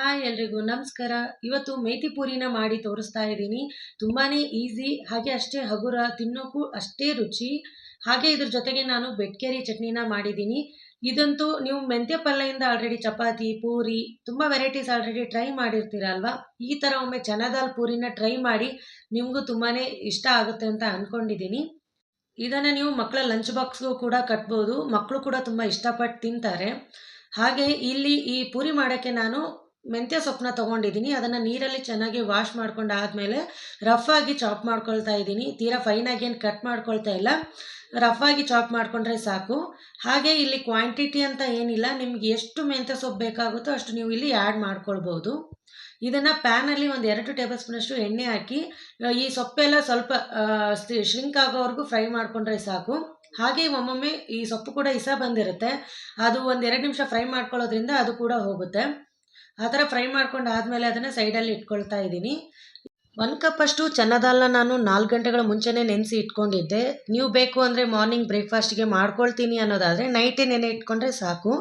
Hi ಎಲ್ರಿಗೂ ನಮಸ್ಕಾರ. ಇವತ್ತು ಮೇತಿ ಪೂರಿನ ಮಾಡಿ ತೋರಿಸ್ತಾ ಇದ್ದೀನಿ. ತುಂಬಾ ಈಸಿ, ಹಾಗೆ ಅಷ್ಟೇ ಹಗುರ ತಿನ್ನೋಕ್ಕೂ ಅಷ್ಟೇ ರುಚಿ. ಹಾಗೆ ಇದ್ರ ಜೊತೆಗೆ ನಾನು ಬೆಟ್ಕೇರಿ ಚಟ್ನಿನ ಮಾಡಿದ್ದೀನಿ. ಇದಂತೂ ನೀವು ಮೆಂತ್ಯ ಪಲ್ಲೆಯಿಂದ ಆಲ್ರೆಡಿ ಚಪಾತಿ, ಪೂರಿ, ತುಂಬ ವೆರೈಟೀಸ್ ಆಲ್ರೆಡಿ ಟ್ರೈ ಮಾಡಿರ್ತೀರ ಅಲ್ವಾ ಈ ಥರ ಒಮ್ಮೆ ಚನಾದಾಲ್ ಪೂರಿನ ಟ್ರೈ ಮಾಡಿ ನಿಮಗೂ ತುಂಬಾ ಇಷ್ಟ ಆಗುತ್ತೆ ಅಂತ ಅಂದ್ಕೊಂಡಿದ್ದೀನಿ ಇದನ್ನು ನೀವು ಮಕ್ಕಳ ಲಂಚ್ ಬಾಕ್ಸ್ಗೂ ಕೂಡ ಕಟ್ಬೋದು. ಮಕ್ಕಳು ಕೂಡ ತುಂಬ ಇಷ್ಟಪಟ್ಟು ತಿಂತಾರೆ. ಹಾಗೆ ಇಲ್ಲಿ ಈ ಪೂರಿ ಮಾಡೋಕ್ಕೆ ನಾನು ಮೆಂತ್ಯ ಸೊಪ್ಪನ್ನ ತೊಗೊಂಡಿದ್ದೀನಿ. ಅದನ್ನು ನೀರಲ್ಲಿ ಚೆನ್ನಾಗಿ ವಾಶ್ ಮಾಡ್ಕೊಂಡು ಆದಮೇಲೆ ರಫ್ ಆಗಿ ಚಾಪ್ ಮಾಡ್ಕೊಳ್ತಾ ಇದ್ದೀನಿ. ತೀರಾ ಫೈನಾಗಿ ಏನು ಕಟ್ ಮಾಡ್ಕೊಳ್ತಾ ಇಲ್ಲ. ರಫ್ ಚಾಪ್ ಮಾಡಿಕೊಂಡ್ರೆ ಸಾಕು. ಹಾಗೆ ಇಲ್ಲಿ ಕ್ವಾಂಟಿಟಿ ಅಂತ ಏನಿಲ್ಲ. ನಿಮ್ಗೆ ಎಷ್ಟು ಮೆಂತ್ಯ ಸೊಪ್ಪು ಬೇಕಾಗುತ್ತೋ ಅಷ್ಟು ನೀವು ಇಲ್ಲಿ ಆ್ಯಡ್ ಮಾಡ್ಕೊಳ್ಬೋದು. ಇದನ್ನು ಪ್ಯಾನಲ್ಲಿ ಒಂದು ಎರಡು ಟೇಬಲ್ ಸ್ಪೂನಷ್ಟು ಎಣ್ಣೆ ಹಾಕಿ ಈ ಸೊಪ್ಪೆಲ್ಲ ಸ್ವಲ್ಪ ಶ್ರಿಂಕ್ ಆಗೋವರೆಗೂ ಫ್ರೈ ಮಾಡಿಕೊಂಡ್ರೆ ಸಾಕು. ಹಾಗೆ ಒಮ್ಮೊಮ್ಮೆ ಈ ಸೊಪ್ಪು ಕೂಡ ಇಸ ಬಂದಿರುತ್ತೆ. ಅದು ಒಂದು ಎರಡು ನಿಮಿಷ ಫ್ರೈ ಮಾಡ್ಕೊಳ್ಳೋದ್ರಿಂದ ಅದು ಕೂಡ ಹೋಗುತ್ತೆ. ಆ ಥರ ಫ್ರೈ ಮಾಡ್ಕೊಂಡು ಆದಮೇಲೆ ಅದನ್ನು ಸೈಡಲ್ಲಿ ಇಟ್ಕೊಳ್ತಾ ಇದ್ದೀನಿ. ಒಂದು ಕಪ್ಪಷ್ಟು ಚೆನ್ನದಲ್ಲ ನಾನು ನಾಲ್ಕು ಗಂಟೆಗಳ ಮುಂಚೆನೇ ನೆನೆಸಿ ಇಟ್ಕೊಂಡಿದ್ದೆ. ನೀವು ಬೇಕು ಅಂದರೆ ಮಾರ್ನಿಂಗ್ ಬ್ರೇಕ್ಫಾಸ್ಟ್ಗೆ ಮಾಡ್ಕೊಳ್ತೀನಿ ಅನ್ನೋದಾದರೆ ನೈಟೇ ನೆನೆ ಇಟ್ಕೊಂಡ್ರೆ ಸಾಕು.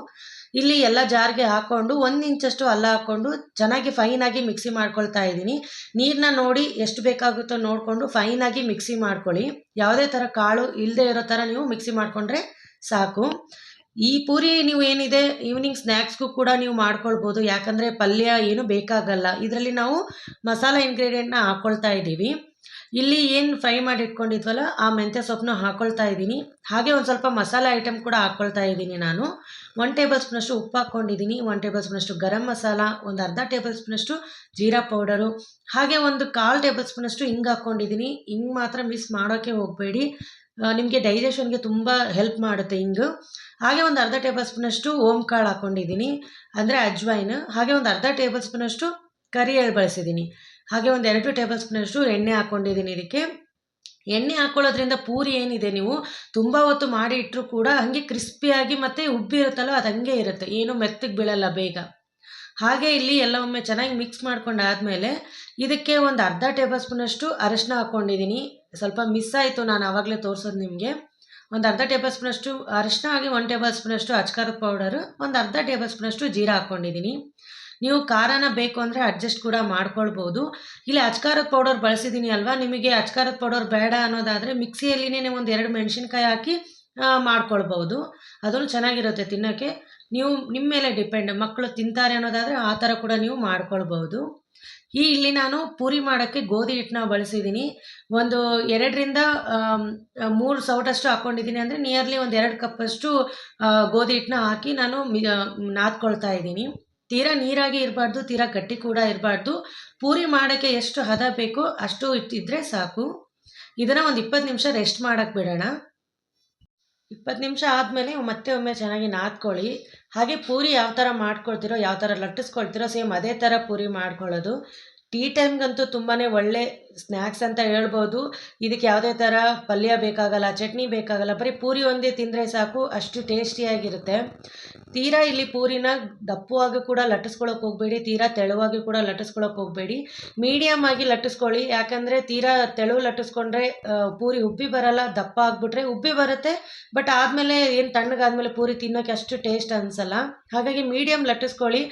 ಇಲ್ಲಿ ಎಲ್ಲ ಜಾರ್ಗೆ ಹಾಕ್ಕೊಂಡು ಒಂದು ಇಂಚಷ್ಟು ಅಲ್ಲ ಹಾಕ್ಕೊಂಡು ಚೆನ್ನಾಗಿ ಫೈನಾಗಿ ಮಿಕ್ಸಿ ಮಾಡ್ಕೊಳ್ತಾ ಇದ್ದೀನಿ. ನೀರನ್ನ ನೋಡಿ ಎಷ್ಟು ಬೇಕಾಗುತ್ತೋ ನೋಡಿಕೊಂಡು ಫೈನಾಗಿ ಮಿಕ್ಸಿ ಮಾಡ್ಕೊಳ್ಳಿ. ಯಾವುದೇ ಥರ ಕಾಳು ಇಲ್ಲದೆ ಇರೋ ಥರ ನೀವು ಮಿಕ್ಸಿ ಮಾಡಿಕೊಂಡ್ರೆ ಸಾಕು. ಈ ಪೂರಿ ನೀವು ಏನಿದೆ ಈವ್ನಿಂಗ್ ಸ್ನ್ಯಾಕ್ಸ್ಗೂ ಕೂಡ ನೀವು ಮಾಡ್ಕೊಳ್ಬೋದು. ಯಾಕಂದರೆ ಪಲ್ಯ ಏನು ಬೇಕಾಗಲ್ಲ. ಇದರಲ್ಲಿ ನಾವು ಮಸಾಲ ಇಂಗ್ರೀಡಿಯೆಂಟ್ನ ಹಾಕ್ಕೊಳ್ತಾ ಇದ್ದೀವಿ. ಇಲ್ಲಿ ಏನು ಫ್ರೈ ಮಾಡಿ ಇಟ್ಕೊಂಡಿದ್ವಲ್ಲ ಆ ಮೆಂತ್ಯ ಸೊಪ್ಪನ್ನ ಹಾಕ್ಕೊಳ್ತಾ ಇದ್ದೀನಿ. ಹಾಗೆ ಒಂದು ಸ್ವಲ್ಪ ಮಸಾಲ ಐಟಮ್ ಕೂಡ ಹಾಕ್ಕೊಳ್ತಾ ಇದ್ದೀನಿ ನಾನು. ಒನ್ ಟೇಬಲ್ ಸ್ಪೂನಷ್ಟು ಉಪ್ಪು ಹಾಕ್ಕೊಂಡಿದ್ದೀನಿ. ಒನ್ ಟೇಬಲ್ ಸ್ಪೂನಷ್ಟು ಗರಂ ಮಸಾಲ, ಒಂದು ಅರ್ಧ ಟೇಬಲ್ ಸ್ಪೂನಷ್ಟು ಜೀರಾ ಪೌಡರು ಹಾಗೆ ಒಂದು ಕಾಲು ಟೇಬಲ್ ಸ್ಪೂನಷ್ಟು ಹಿಂಗೆ ಹಾಕ್ಕೊಂಡಿದ್ದೀನಿ. ಹಿಂಗೆ ಮಾತ್ರ ಮಿಸ್ ಮಾಡೋಕ್ಕೆ ಹೋಗಬೇಡಿ. ನಿಮಗೆ ಡೈಜೆಷನ್ಗೆ ತುಂಬ ಹೆಲ್ಪ್ ಮಾಡುತ್ತೆ ಹಿಂಗು ಹಾಗೆ ಒಂದು ಅರ್ಧ ಟೇಬಲ್ ಸ್ಪೂನಷ್ಟು ಓಮ್ ಕಾಳು ಹಾಕ್ಕೊಂಡಿದ್ದೀನಿ ಅಂದರೆ ಅಜ್ವೈನ್ ಹಾಗೆ ಒಂದು ಅರ್ಧ ಟೇಬಲ್ ಸ್ಪೂನಷ್ಟು ಕರಿ ಎಳ್ಳು ಬಳಸಿದ್ದೀನಿ ಹಾಗೆ ಒಂದು ಎರಡು ಟೇಬಲ್ ಸ್ಪೂನಷ್ಟು ಎಣ್ಣೆ ಹಾಕ್ಕೊಂಡಿದ್ದೀನಿ ಇದಕ್ಕೆ. ಎಣ್ಣೆ ಹಾಕ್ಕೊಳ್ಳೋದ್ರಿಂದ ಪೂರಿ ಏನಿದೆ ನೀವು ತುಂಬ ಹೊತ್ತು ಮಾಡಿ ಇಟ್ಟರು ಕೂಡ ಹಾಗೆ ಕ್ರಿಸ್ಪಿಯಾಗಿ ಮತ್ತು ಉಬ್ಬಿರುತ್ತಲ್ಲ ಅದು ಹಂಗೆ ಇರುತ್ತೆ. ಏನು ಮೆತ್ತಗೆ ಬೀಳಲ್ಲ ಬೇಗ. ಹಾಗೆ ಇಲ್ಲಿ ಎಲ್ಲ ಒಮ್ಮೆ ಚೆನ್ನಾಗಿ ಮಿಕ್ಸ್ ಮಾಡ್ಕೊಂಡಾದಮೇಲೆ ಇದಕ್ಕೆ ಒಂದು ಅರ್ಧ ಟೇಬಲ್ ಸ್ಪೂನಷ್ಟು ಅರಶಿನ ಹಾಕ್ಕೊಂಡಿದ್ದೀನಿ ಸ್ವಲ್ಪ ಮಿಸ್ ಆಯಿತು ನಾನು ಆವಾಗಲೇ ತೋರಿಸೋದು ನಿಮಗೆ. ಒಂದು ಅರ್ಧ ಟೇಬಲ್ ಸ್ಪೂನಷ್ಟು ಅರಿಶಿನ ಆಗಿ ಒಂದು ಟೇಬಲ್ ಸ್ಪೂನಷ್ಟು ಅಚ್ಕಾರದ ಪೌಡರು ಒಂದು ಅರ್ಧ ಟೇಬಲ್ ಸ್ಪೂನಷ್ಟು ಜೀರಾ ಹಾಕ್ಕೊಂಡಿದ್ದೀನಿ ನೀವು ಖಾರನ ಬೇಕು ಅಂದರೆ ಅಡ್ಜಸ್ಟ್ ಕೂಡ ಮಾಡ್ಕೊಳ್ಬೋದು. ಇಲ್ಲಿ ಅಚ್ಕಾರದ ಪೌಡರ್ ಬಳಸಿದ್ದೀನಿ ಅಲ್ವಾ? ನಿಮಗೆ ಅಚ್ಕಾರದ ಪೌಡರ್ ಬೇಡ ಅನ್ನೋದಾದರೆ ಮಿಕ್ಸಿಯಲ್ಲಿನೇ ನೀವು ಒಂದು ಎರಡು ಮೆಣಸಿನ್ಕಾಯಿ ಹಾಕಿ ಮಾಡ್ಕೊಳ್ಬೋದು. ಅದನ್ನು ಚೆನ್ನಾಗಿರುತ್ತೆ ತಿನ್ನೋಕ್ಕೆ. ನೀವು ನಿಮ್ಮ ಮೇಲೆ ಡಿಪೆಂಡ್ ಮಕ್ಕಳು ತಿಂತಾರೆ ಅನ್ನೋದಾದರೆ ಆ ಥರ ಕೂಡ ನೀವು ಮಾಡ್ಕೊಳ್ಬೋದು. ಈ ಇಲ್ಲಿ ನಾನು ಪೂರಿ ಮಾಡೋಕ್ಕೆ ಗೋಧಿ ಹಿಟ್ಟನ್ನ ಬಳಸಿದ್ದೀನಿ. ಒಂದು ಎರಡರಿಂದ ಮೂರು ಸೌಟಷ್ಟು ಹಾಕ್ಕೊಂಡಿದ್ದೀನಿ ಅಂದರೆ ನಿಯರ್ಲಿ ಒಂದು ಎರಡು ಕಪ್ಪಷ್ಟು ಗೋಧಿ ಹಿಟ್ಟನ್ನ ಹಾಕಿ ನಾನು ನಾದ್ಕೊಳ್ತಾ ಇದ್ದೀನಿ. ತೀರಾ ನೀರಾಗಿ ಇರಬಾರ್ದು, ತೀರಾ ಗಟ್ಟಿ ಕೂಡ ಇರಬಾರ್ದು. ಪೂರಿ ಮಾಡೋಕ್ಕೆ ಎಷ್ಟು ಹದ ಬೇಕೋ ಅಷ್ಟು ಇಟ್ಟಿದ್ರೆ ಸಾಕು. ಇದನ್ನು ಒಂದು ಇಪ್ಪತ್ತು ನಿಮಿಷ ರೆಸ್ಟ್ ಮಾಡೋಕ್ಕೆ ಬಿಡೋಣ. ಇಪ್ಪತ್ತು ನಿಮಿಷ ಆದಮೇಲೆ ಮತ್ತೆ ಒಮ್ಮೆ ಚೆನ್ನಾಗಿ ನಾದ್ಕೊಳ್ಳಿ. ಹಾಗೆ ಪೂರಿ ಯಾವ ಥರ ಮಾಡ್ಕೊಳ್ತಿರೋ ಯಾವ ಥರ ಲಟ್ಟಿಸ್ಕೊಳ್ತಿರೋ ಸೇಮ್ ಅದೇ ಥರ ಪೂರಿ ಮಾಡ್ಕೊಳ್ಳೋದು. ಟೀ ಟೈಮ್ಗಂತೂ ತುಂಬಾ ಒಳ್ಳೆ ಸ್ನ್ಯಾಕ್ಸ್ ಅಂತ ಹೇಳ್ಬೋದು. ಇದಕ್ಕೆ ಯಾವುದೇ ಥರ ಪಲ್ಯ ಬೇಕಾಗಲ್ಲ, ಚಟ್ನಿ ಬೇಕಾಗಲ್ಲ, ಬರೀ ಪೂರಿ ಒಂದೇ ತಿಂದರೆ ಸಾಕು, ಅಷ್ಟು ಟೇಸ್ಟಿಯಾಗಿರುತ್ತೆ ತೀರಾ ಇಲ್ಲಿ ಪೂರಿನ ದಪ್ಪವಾಗಿ ಕೂಡ ಲಟ್ಟಿಸ್ಕೊಳಕ್ಕೆ ಹೋಗಬೇಡಿ, ತೀರಾ ತೆಳುವಾಗಿ ಕೂಡ ಲಟ್ಟಿಸ್ಕೊಳಕ್ಕೆ ಹೋಗಬೇಡಿ. ಮೀಡಿಯಮ್ ಆಗಿ ಲಟ್ಟಿಸ್ಕೊಳ್ಳಿ, ಯಾಕಂದರೆ ತೀರಾ ತೆಳು ಲಟ್ಟಿಸ್ಕೊಂಡ್ರೆ ಪೂರಿ ಉಬ್ಬಿ ಬರಲ್ಲ, ದಪ್ಪ ಆಗಿಬಿಟ್ರೆ ಉಬ್ಬಿ ಬರುತ್ತೆ, ಬಟ್ ಆದಮೇಲೆ ಏನು ತಣ್ಣಗಾದಮೇಲೆ ಪೂರಿ ತಿನ್ನೋಕ್ಕೆ ಅಷ್ಟು ಟೇಸ್ಟ್ ಅನಿಸಲ್ಲ. ಹಾಗಾಗಿ ಮೀಡಿಯಮ್ ಲಟ್ಟಿಸ್ಕೊಳ್ಳಿ.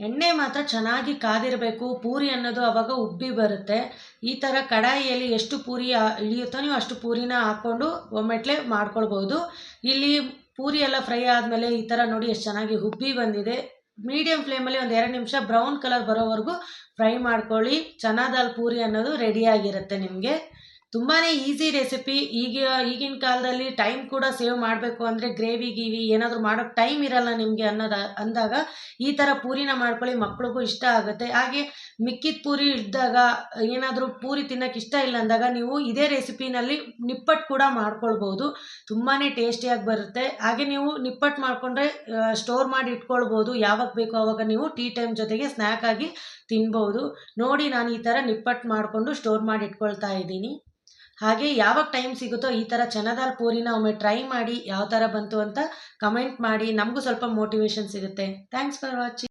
ಎಣ್ಣೆ ಮಾತ್ರ ಚೆನ್ನಾಗಿ ಕಾದಿರಬೇಕು, ಪೂರಿ ಅನ್ನೋದು ಅವಾಗ ಉಬ್ಬಿ ಬರುತ್ತೆ. ಈ ಥರ ಕಡಾಯಿಯಲ್ಲಿ ಎಷ್ಟು ಪೂರಿ ಇಳಿಯುತ್ತೋ ನೀವು ಅಷ್ಟು ಪೂರಿನ ಹಾಕ್ಕೊಂಡು ಒಮ್ಮೆಟ್ಲೆ ಮಾಡ್ಕೊಳ್ಬೋದು. ಇಲ್ಲಿ ಪೂರಿ ಎಲ್ಲ ಫ್ರೈ ಆದಮೇಲೆ ಈ ಥರ ನೋಡಿ ಎಷ್ಟು ಚೆನ್ನಾಗಿ ಉಬ್ಬಿ ಬಂದಿದೆ. ಮೀಡಿಯಮ್ ಫ್ಲೇಮಲ್ಲಿ ಒಂದು ಎರಡು ನಿಮಿಷ ಬ್ರೌನ್ ಕಲರ್ ಬರೋವರೆಗೂ ಫ್ರೈ ಮಾಡ್ಕೊಳ್ಳಿ. ಚನಾದಾಲ್ ಪೂರಿ ಅನ್ನೋದು ರೆಡಿಯಾಗಿರುತ್ತೆ ನಿಮಗೆ. ತುಂಬಾ ಈಸಿ ರೆಸಿಪಿ ಈಗ, ಈಗಿನ ಕಾಲದಲ್ಲಿ ಟೈಮ್ ಕೂಡ ಸೇವ್ ಮಾಡಬೇಕು ಅಂದರೆ ಗ್ರೇವಿ ಗೀವಿ ಏನಾದರೂ ಮಾಡೋಕ್ಕೆ ಟೈಮ್ ಇರಲ್ಲ ನಿಮಗೆ ಅನ್ನೋದು, ಅಂದಾಗ ಈ ಥರ ಪೂರಿನ ಮಾಡ್ಕೊಳ್ಳಿ, ಮಕ್ಳಿಗೂ ಇಷ್ಟ ಆಗುತ್ತೆ. ಹಾಗೆ ಮಿಕ್ಕಿದ ಪೂರಿ ಇದ್ದಾಗ ಏನಾದರೂ ಪೂರಿ ತಿನ್ನೋಕೆ ಇಷ್ಟ ಇಲ್ಲ ಅಂದಾಗ ನೀವು ಇದೇ ರೆಸಿಪಿನಲ್ಲಿ ನಿಪ್ಪಟ್ಟು ಕೂಡ ಮಾಡ್ಕೊಳ್ಬೋದು. ತುಂಬಾ ಟೇಸ್ಟಿಯಾಗಿ ಬರುತ್ತೆ. ಹಾಗೆ ನೀವು ನಿಪ್ಪಟ್ಟು ಮಾಡಿಕೊಂಡ್ರೆ ಸ್ಟೋರ್ ಮಾಡಿ ಇಟ್ಕೊಳ್ಬೋದು. ಯಾವಾಗ ಬೇಕೋ ಆವಾಗ ನೀವು ಟೀ ಟೈಮ್ ಜೊತೆಗೆ ಸ್ನ್ಯಾಕ್ ಆಗಿ ತಿನ್ಬೋದು. ನೋಡಿ ನಾನು ಈ ಥರ ನಿಪ್ಪಟ್ಟು ಮಾಡಿಕೊಂಡು ಸ್ಟೋರ್ ಮಾಡಿ ಇಟ್ಕೊಳ್ತಾ ಇದ್ದೀನಿ. ಹಾಗೆ ಯಾವಾಗ ಟೈಮ್ ಸಿಗುತ್ತೋ ಈ ಥರ ಚನದಾಲ್ ಪೂರಿನ ಒಮ್ಮೆ ಟ್ರೈ ಮಾಡಿ ಯಾವ ಥರ ಬಂತು ಅಂತ ಕಮೆಂಟ್ ಮಾಡಿ ನಮಗೂ ಸ್ವಲ್ಪ ಮೋಟಿವೇಶನ್ ಸಿಗುತ್ತೆ. Thanks for watching